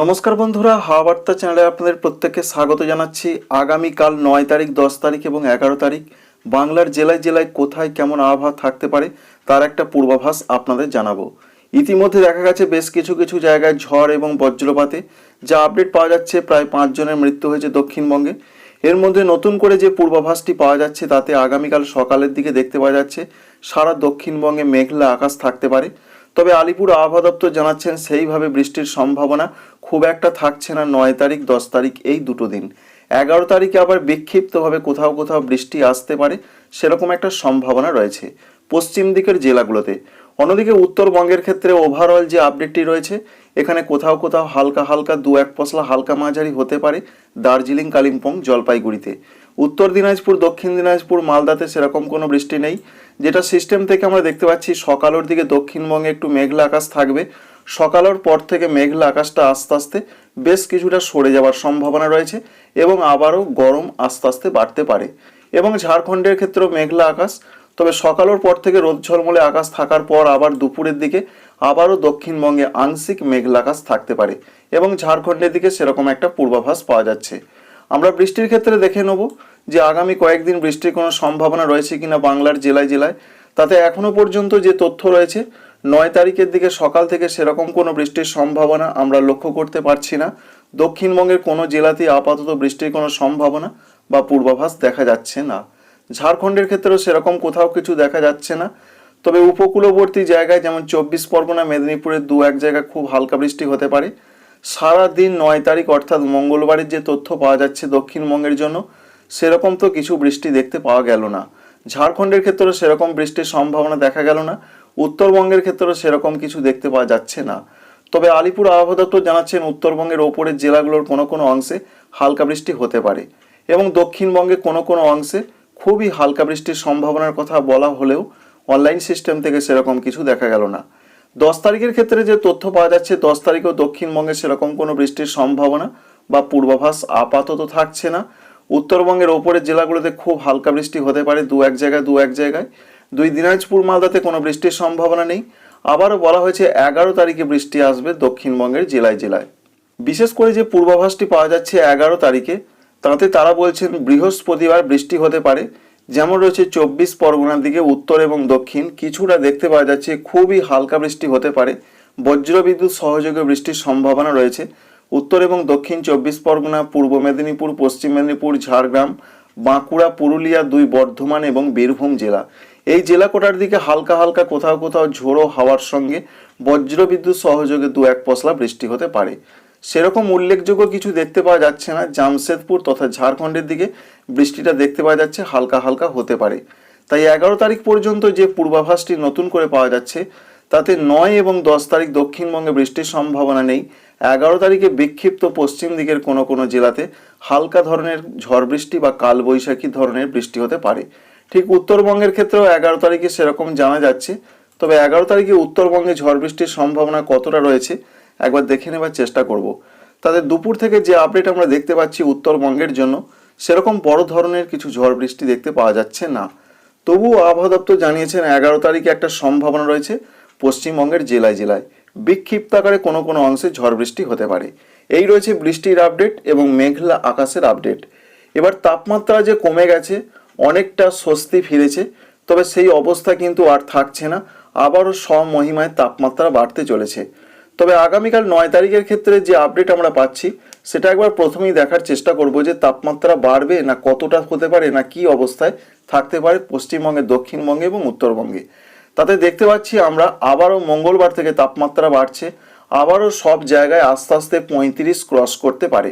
নমস্কার বন্ধুরা, হাওয়া বার্তা চ্যানেলে আপনাদের প্রত্যেককে স্বাগত জানাচ্ছি। আগামীকাল নয় তারিখ, দশ তারিখ এবং এগারো তারিখ। বাংলার জেলায় জেলায় কোথায় কেমন আবহাওয়া থাকতে পারে তার একটা পূর্বাভাস আপনাদের জানাব। ইতিমধ্যে দেখা গেছে বেশ কিছু কিছু জায়গায় ঝড় এবং বজ্রপাতে, যা আপডেট পাওয়া যাচ্ছে প্রায় পাঁচজনের মৃত্যু হয়েছে দক্ষিণবঙ্গে। এর মধ্যে নতুন করে যে পূর্বাভাসটি পাওয়া যাচ্ছে, তাতে আগামীকাল সকালের দিকে দেখতে পাওয়া যাচ্ছে, সারা দক্ষিণবঙ্গে মেঘলা আকাশ থাকতে পারে। তবে আলিপুর আবহাওয়া দপ্তর জানাচ্ছেন সেইভাবে বৃষ্টির সম্ভাবনা খুব একটা থাকছে না নয় তারিখ, দশ তারিখ এই দুটো দিন। এগারো তারিখে আবার বিক্ষিপ্তভাবে কোথাও কোথাও বৃষ্টি আসতে পারে, সেরকম একটা সম্ভাবনা রয়েছে পশ্চিম দিকের জেলাগুলোতে। অন্যদিকে উত্তরবঙ্গের ক্ষেত্রে ওভারঅল যে আপডেটটি রয়েছে, এখানে কোথাও কোথাও হালকা হালকা দু এক পশলা হালকা মাঝারি হতে পারে দার্জিলিং, কালিম্পং, জলপাইগুড়িতে। উত্তর দিনাজপুর, দক্ষিণ দিনাজপুর, মালদাতে সেরকম কোনো বৃষ্টি নেই। যেটা সিস্টেম থেকে আমরা দেখতে পাচ্ছি, সকালের দিকে দক্ষিণবঙ্গে একটু মেঘলা আকাশ থাকবে। সকালের পর থেকে মেঘলা আকাশটা আস্তে আস্তে বেশ কিছুটা সরে যাওয়ার সম্ভাবনা রয়েছে এবং আবারও গরম আস্তে আস্তে বাড়তে পারে। এবং ঝাড়খণ্ডের ক্ষেত্রেও মেঘলা আকাশ, তবে সকালের পর থেকে রোদ ঝলমলে আকাশ থাকার পর আবার দুপুরের দিকে আবারও দক্ষিণবঙ্গে আংশিক মেঘলা আকাশ থাকতে পারে। এবং ঝাড়খণ্ডের দিকে সেরকম একটা পূর্বাভাস পাওয়া যাচ্ছে। আমরা বৃষ্টির ক্ষেত্রে দেখে নেব যে আগামী কয়েকদিন বৃষ্টির কোনো সম্ভাবনা রয়েছে কিনা বাংলার জেলায় জেলায়। তাতে এখনও পর্যন্ত যে তথ্য রয়েছে, নয় তারিখের দিকে সকাল থেকে সেরকম কোনো বৃষ্টির সম্ভাবনা আমরা লক্ষ্য করতে পারছি না। দক্ষিণবঙ্গের কোনো জেলাতেই আপাতত বৃষ্টির কোনো সম্ভাবনা বা পূর্বাভাস দেখা যাচ্ছে না। ঝাড়খণ্ডের ক্ষেত্রেও সেরকম কোথাও কিছু দেখা যাচ্ছে না। তবে উপকূলবর্তী জায়গায় যেমন চব্বিশ পরগনা, মেদিনীপুরের দু এক জায়গায় খুব হালকা বৃষ্টি হতে পারে। সারা দিন নয় তারিখ, অর্থাৎ মঙ্গলবারের যে তথ্য পাওয়া যাচ্ছে দক্ষিণবঙ্গের জন্য, সেরকম তো কিছু বৃষ্টি দেখতে পাওয়া গেল না। ঝাড়খণ্ডের ক্ষেত্রেও সেরকম বৃষ্টির সম্ভাবনা দেখা গেল না। উত্তরবঙ্গের ক্ষেত্রেও সেরকম কিছু দেখতে পাওয়া যাচ্ছে না। তবে আলিপুর আবহাওয়া দপ্তর জানাচ্ছেন, উত্তরবঙ্গের ওপরের জেলাগুলোর কোনো কোনো অংশে হালকা বৃষ্টি হতে পারে এবং দক্ষিণবঙ্গে কোনো কোনো অংশে খুবই হালকা বৃষ্টির সম্ভাবনার কথা বলা হলেও অনলাইন সিস্টেম থেকে সেরকম কিছু দেখা গেল না। দশ তারিখের ক্ষেত্রে যে তথ্য পাওয়া যাচ্ছে, দশ তারিখেও দক্ষিণবঙ্গে সেরকম কোনো বৃষ্টির সম্ভাবনা বা পূর্বাভাস আপাতত থাকছে না। উত্তরবঙ্গের ওপরের জেলাগুলোতে খুব হালকা বৃষ্টি হতে পারে দু এক জায়গায়, দু এক জায়গায়। দুই দিনাজপুর, মালদাতে কোনো বৃষ্টির সম্ভাবনা নেই। আবারও বলা হয়েছে এগারো তারিখে বৃষ্টি আসবে দক্ষিণবঙ্গের জেলায় জেলায়। বিশেষ করে যে পূর্বাভাসটি পাওয়া যাচ্ছে এগারো তারিখে, তাতে তারা বলছেন বৃহস্পতিবার বৃষ্টি হতে পারে। যেমন রয়েছে চব্বিশ পরগনার দিকে উত্তর এবং দক্ষিণ, কিছুটা দেখতে পাওয়া যাচ্ছে খুবই হালকা বৃষ্টি হতে পারে। বজ্রবিদ্যুৎ সহযোগে বৃষ্টির সম্ভাবনা রয়েছে। উত্তর এবং দক্ষিণ চব্বিশ পরগনা, পূর্ব মেদিনীপুর, পশ্চিম মেদিনীপুর, ঝাড়গ্রাম, বাঁকুড়া, পুরুলিয়া দুই বর্ধমান এবং বীরভূম জেলা। এই জেলা কোটার দিকে হালকা হালকা কোথাও কোথাও ঝোড়ো হাওয়ার সঙ্গে বজ্রবিদ্যুৎ সহযোগে দু এক পশলা বৃষ্টি হতে পারে। সেরকম উল্লেখযোগ্য কিছু দেখতে পাওয়া যাচ্ছে না জামশেদপুর তথা ঝাড়খণ্ডের দিকে। বৃষ্টিটা দেখতে পাওয়া যাচ্ছে, হালকা হালকা হতে পারে। তাই এগারো তারিখ পর্যন্ত যে পূর্বাভাসটি নতুন করে পাওয়া যাচ্ছে, তাতে নয় এবং দশ তারিখ দক্ষিণবঙ্গে বৃষ্টির সম্ভাবনা নেই। এগারো তারিখে বিক্ষিপ্ত পশ্চিম দিকের কোনো কোনো জেলাতে হালকা ধরনের ঝড় বৃষ্টি বা কালবৈশাখী ধরনের বৃষ্টি হতে পারে। ঠিক উত্তরবঙ্গের ক্ষেত্রেও এগারো তারিখে সেরকম জানা যাচ্ছে, তবে এগারো তারিখে উত্তরবঙ্গে ঝড় বৃষ্টির সম্ভাবনা কতটা রয়েছে একবার দেখে নেবার চেষ্টা করব। তাদের দুপুর থেকে যে আপডেট আমরা দেখতে পাচ্ছি উত্তরবঙ্গের জন্য, সেরকম বড় ধরনের কিছু ঝড় বৃষ্টি দেখতে পাওয়া যাচ্ছে না। তবুও আবহাওয়া দপ্তর জানিয়েছেন, এগারো তারিখে একটা সম্ভাবনা রয়েছে পশ্চিমবঙ্গের জেলায় জেলায়। বিক্ষিপ্ত আকারে কোনো কোনো অংশে ঝড় বৃষ্টি হতে পারে। এই রয়েছে বৃষ্টির আপডেট এবং মেঘলা আকাশের আপডেট এবার তাপমাত্রা যে কমে গেছে, অনেকটা স্বস্তি ফিরেছে, তবে সেই অবস্থা কিন্তু আর থাকছে না। আবারও স্বমহিমায় তাপমাত্রা বাড়তে চলেছে। তবে আগামীকাল নয় তারিখের ক্ষেত্রে যে আপডেট আমরা পাচ্ছি, সেটা একবার প্রথমেই দেখার চেষ্টা করব যে তাপমাত্রা বাড়বে না কতটা হতে পারে না কি অবস্থায় থাকতে পারে পশ্চিমবঙ্গে, দক্ষিণবঙ্গে এবং উত্তরবঙ্গে। তাতে দেখতে পাচ্ছি আমরা আবারও মঙ্গলবার থেকে তাপমাত্রা বাড়ছে, আবারও সব জায়গায় আস্তে আস্তে পঁয়ত্রিশ ক্রস করতে পারে।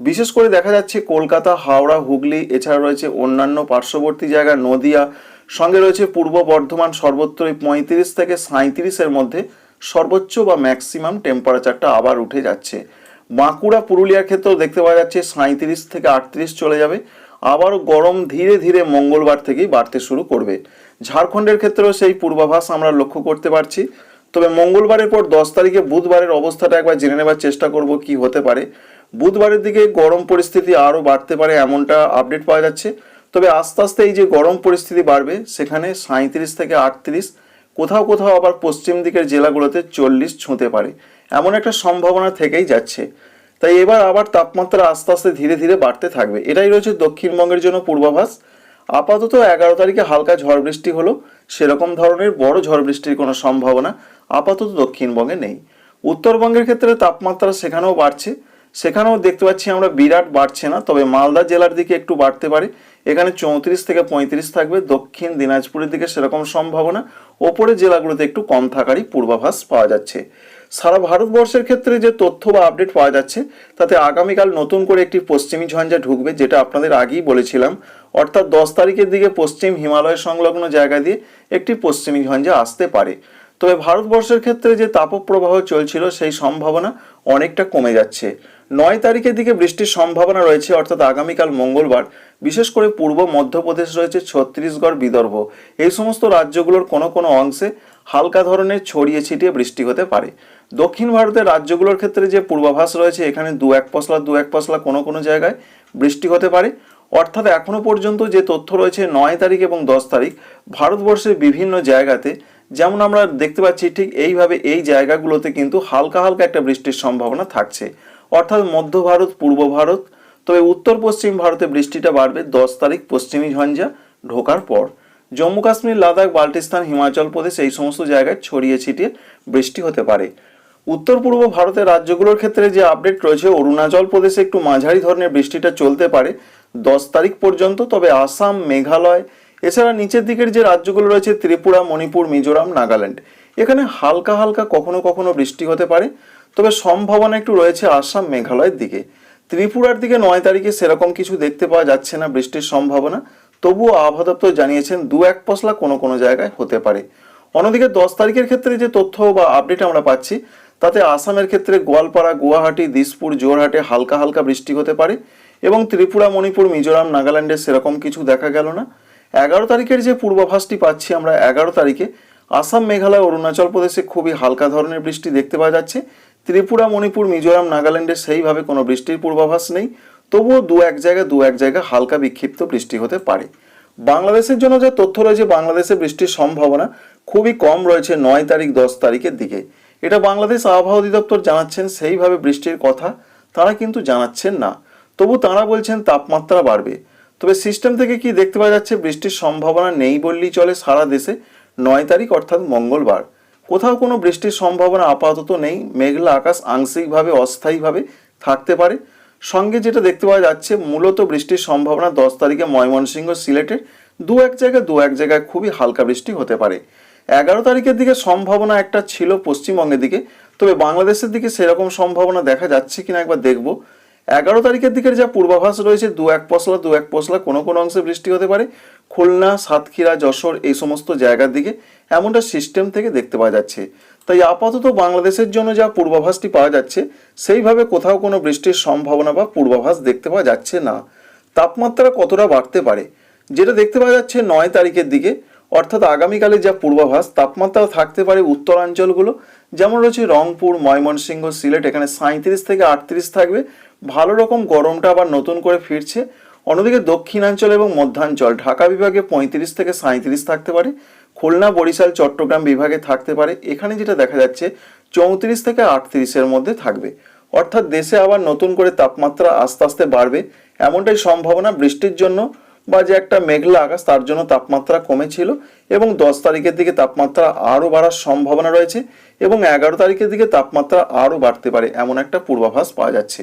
বিশেষ করে দেখা যাচ্ছে কলকাতা, হাওড়া, হুগলি, এছাড়া রয়েছে অন্যান্য পার্শ্ববর্তী জায়গা নদিয়া, সঙ্গে রয়েছে পূর্ব বর্ধমান সর্বত্রই পঁয়ত্রিশ থেকে সাঁত্রিশের মধ্যে সর্বোচ্চ বা ম্যাক্সিমাম টেম্পারেচারটা আবার উঠে যাচ্ছে। বাঁকুড়া, পুরুলিয়ার ক্ষেত্রেও দেখতে পাওয়া যাচ্ছে সাঁত্রিশ থেকে আটত্রিশ চলে যাবে। আবারও গরম ধীরে ধীরে মঙ্গলবার থেকেই বাড়তে শুরু করবে। ঝাড়খণ্ডের ক্ষেত্রেও সেই পূর্বাভাস আমরা লক্ষ্য করতে পারছি। তবে মঙ্গলবারের পর দশ তারিখে বুধবারের অবস্থাটা একবার জেনে নেবার চেষ্টা করব কি হতে পারে। বুধবারের দিকে গরম পরিস্থিতি আরও বাড়তে পারে এমনটা আপডেট পাওয়া যাচ্ছে। তবে আস্তে আস্তে এই যে গরম পরিস্থিতি বাড়বে, সেখানে সাঁত্রিশ থেকে আটত্রিশ কোথাও কোথাও আবার পশ্চিম দিকের জেলাগুলোতে চল্লিশ ছুঁতে পারে। এমন একটা সম্ভাবনা থেকেই যাচ্ছে। তাই এবার আবার তাপমাত্রা আস্তে আস্তে ধীরে ধীরে বাড়তে থাকবে। এটাই রয়েছে দক্ষিণবঙ্গের জন্য পূর্বাভাস। আপাতত এগারো তারিখে হালকা ঝড় বৃষ্টি হলো। সেরকম ধরনের বড় ঝড় বৃষ্টির কোনো সম্ভাবনা আপাতত দক্ষিণবঙ্গে নেই। উত্তরবঙ্গের ক্ষেত্রে তাপমাত্রা সেখানেও বাড়ছে। সেখানেও দেখতে পাচ্ছি আমরা বিরাট বাড়ছে না, তবে মালদা জেলার দিকে একটু বাড়তে পারে। এখানে চৌত্রিশ থেকে পঁয়ত্রিশ থাকবে, দক্ষিণ দিনাজপুরের দিকে সেরকম সম্ভাবনা। ওপরের জেলাগুলোতে একটু কম থাকারই পূর্বাভাস পাওয়া যাচ্ছে। সারা ভারতবর্ষের ক্ষেত্রে যে তথ্য বা আপডেট পাওয়া যাচ্ছে, তাতে আগামীকাল নতুন করে একটি পশ্চিমী ঝঞ্ঝা ঢুকবে, যেটা আপনাদের আগেই বলেছিলাম। অর্থাৎ দশ তারিখের দিকে পশ্চিম হিমালয় সংলগ্ন জায়গা দিয়ে একটি পশ্চিমী ঝঞ্ঝা আসতে পারে। তবে ভারতবর্ষের ক্ষেত্রে যে তাপপ্রবাহ চলছিল, সেই সম্ভাবনা অনেকটা কমে যাচ্ছে। নয় তারিখের দিকে বৃষ্টির সম্ভাবনা রয়েছে, অর্থাৎ আগামীকাল মঙ্গলবার। বিশেষ করে পূর্ব মধ্যপ্রদেশ রয়েছে ছত্তিশগড়, বিদর্ভ। এই সমস্ত রাজ্যগুলোর কোনো কোনো অংশে হালকা ধরনের ছড়িয়ে ছিটিয়ে বৃষ্টি হতে পারে। দক্ষিণ ভারতের রাজ্যগুলোর ক্ষেত্রে যে পূর্বাভাস রয়েছে, এখানে দু এক পশলা, দু এক পশলা কোনো কোনো জায়গায় বৃষ্টি হতে পারে। অর্থাৎ এখনও পর্যন্ত যে তথ্য রয়েছে, নয় তারিখ এবং দশ তারিখ, ভারতবর্ষের বিভিন্ন জায়গাতে যেমন আমরা দেখতে পাচ্ছি ঠিক এইভাবে এই জায়গাগুলোতে কিন্তু হালকা হালকা একটা বৃষ্টির সম্ভাবনা থাকছে। অর্থাৎ মধ্য ভারত, পূর্ব ভারত, তবে উত্তর পশ্চিম ভারতে বৃষ্টিটা বাড়বে দশ তারিখ পশ্চিমী ঝঞ্ঝা ঢোকার পর। জম্মু কাশ্মীর, লাদাখ, বাল্টিস্তান, হিমাচল প্রদেশ এই সমস্ত জায়গায় ছড়িয়ে ছিটিয়ে বৃষ্টি হতে পারে। উত্তর পূর্ব ভারতের রাজ্যগুলোর ক্ষেত্রে যে আপডেট রয়েছে, অরুণাচল প্রদেশে একটু মাঝারি ধরনের বৃষ্টিটা চলতে পারে দশ তারিখ পর্যন্ত, তবে আসাম, মেঘালয় এছাড়া নিচের দিকের যে রাজ্যগুলো রয়েছে, ত্রিপুরা, মণিপুর, মিজোরাম, নাগাল্যান্ড, এখানে হালকা হালকা কখনো কখনো বৃষ্টি হতে পারে। তবে সম্ভাবনা একটু রয়েছে আসাম মেঘালয়ের দিকে। ত্রিপুরার দিকে নয় তারিখে সেরকম কিছু দেখতে পাওয়া যাচ্ছে না বৃষ্টির সম্ভাবনা। তবুও আবহাওয়া দপ্তর জানিয়েছেন, দু এক পশলা কোনো কোনো জায়গায় হতে পারে। অন্যদিকে দশ তারিখের ক্ষেত্রে যে তথ্য বা আপডেট আমরা পাচ্ছি, তাতে আসামের ক্ষেত্রে গোয়ালপাড়া, গুয়াহাটি, দিসপুর জোরহাটে হালকা হালকা বৃষ্টি হতে পারে এবং ত্রিপুরা, মণিপুর, মিজোরাম, নাগাল্যান্ডে সেরকম কিছু দেখা গেল না। এগারো তারিখের যে পূর্বাভাসটি পাচ্ছি আমরা এগারো তারিখে, আসাম, মেঘালয়, অরুণাচল প্রদেশে খুবই হালকা ধরনের বৃষ্টি দেখতে পাওয়া যাচ্ছে। ত্রিপুরা, মণিপুর, মিজোরাম, নাগাল্যান্ডে সেইভাবে কোনো বৃষ্টির পূর্বাভাস নেই। তবুও দু এক জায়গায় দু এক জায়গায় হালকা বিক্ষিপ্ত বৃষ্টি হতে পারে। বাংলাদেশের জন্য যে তথ্য রয়েছে, বাংলাদেশে বৃষ্টির সম্ভাবনা খুবই কম রয়েছে নয় তারিখ, দশ তারিখের দিকে। এটা বাংলাদেশ আবহাওয়া অধিদপ্তর জানাচ্ছেন, সেইভাবে বৃষ্টির কথা তারা কিন্তু জানাচ্ছেন না। তবু তারা বলছেন তাপমাত্রা বাড়বে। তবে সিস্টেম থেকে কি দেখতে পাওয়া যাচ্ছে, বৃষ্টির সম্ভাবনা নেই বললেই চলে সারা দেশে। নয় তারিখ অর্থাৎ মঙ্গলবার। কোথাও কোনো বৃষ্টির সম্ভাবনা আপাতত নেই। মেঘলা আকাশ আংশিকভাবে অস্থায়ীভাবে থাকতে পারে। সঙ্গে যেটা দেখতে পাওয়া যাচ্ছে, মূলত বৃষ্টির সম্ভাবনা দশ তারিখে ময়মনসিংহ সিলেটের দু এক জায়গায়, দু এক জায়গায় খুবই হালকা বৃষ্টি হতে পারে। এগারো তারিখের দিকে সম্ভাবনা একটা ছিল পশ্চিমবঙ্গের দিকে, তবে বাংলাদেশের দিকে সেরকম সম্ভাবনা দেখা যাচ্ছে কিনা একবার দেখব। এগারো তারিখের দিকের যা পূর্বাভাস রয়েছে, দু এক পশলা, দু এক পশলা, কোনো কোনো অংশে বৃষ্টি হতে পারে। খুলনা, সাতক্ষীরা, যশোর এই সমস্ত জায়গার দিকে এমনটা সিস্টেম থেকে দেখতে পাওয়া যাচ্ছে। তাই আপাতত বাংলাদেশের জন্য যা পূর্বাভাসটি পাওয়া যাচ্ছে, সেইভাবে কোথাও কোনো বৃষ্টির সম্ভাবনা বা পূর্বাভাস দেখতে পাওয়া যাচ্ছে না। তাপমাত্রা কতটা বাড়তে পারে, যেটা দেখতে পাওয়া যাচ্ছে নয় তারিখের দিকে, অর্থাৎ আগামীকালে যা পূর্বাভাস, তাপমাত্রা থাকতে পারে উত্তরাঞ্চলগুলো, যেমন রয়েছে রংপুর, ময়মনসিংহ, সিলেট, এখানে সাঁত্রিশ থেকে আটত্রিশ থাকবে ভালো রকম গরমটা আবার নতুন করে ফিরছে। অন্যদিকে দক্ষিণাঞ্চল এবং মধ্যাঞ্চল, ঢাকা বিভাগে পঁয়ত্রিশ থেকে সাঁত্রিশ থাকতে পারে, খুলনা, বরিশাল, চট্টগ্রাম বিভাগে থাকতে পারে। এখানে যেটা দেখা যাচ্ছে, চৌত্রিশ থেকে আটত্রিশের মধ্যে থাকবে। অর্থাৎ দেশে আবার নতুন করে তাপমাত্রা আস্তে আস্তে বাড়বে। এমনটাই সম্ভাবনা বৃষ্টির জন্য বা যে একটা মেঘলা আকাশ, তার জন্য তাপমাত্রা কমেছিল এবং দশ তারিখের দিকে তাপমাত্রা আরও বাড়ার সম্ভাবনা রয়েছে এবং এগারো তারিখের দিকে তাপমাত্রা আরও বাড়তে পারে, এমন একটা পূর্বাভাস পাওয়া যাচ্ছে।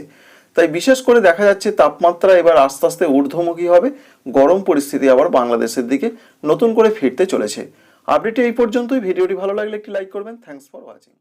তাই বিশেষ করে দেখা যাচ্ছে তাপমাত্রা এবার আস্তে আস্তে ঊর্ধ্বমুখী হবে। গরম পরিস্থিতি আবার বাংলাদেশের দিকে নতুন করে ফিরতে চলেছে। আপডেট এই পর্যন্তই। ভিডিওটি ভালো লাগলে একটি লাইক করবেন। Thanks for watching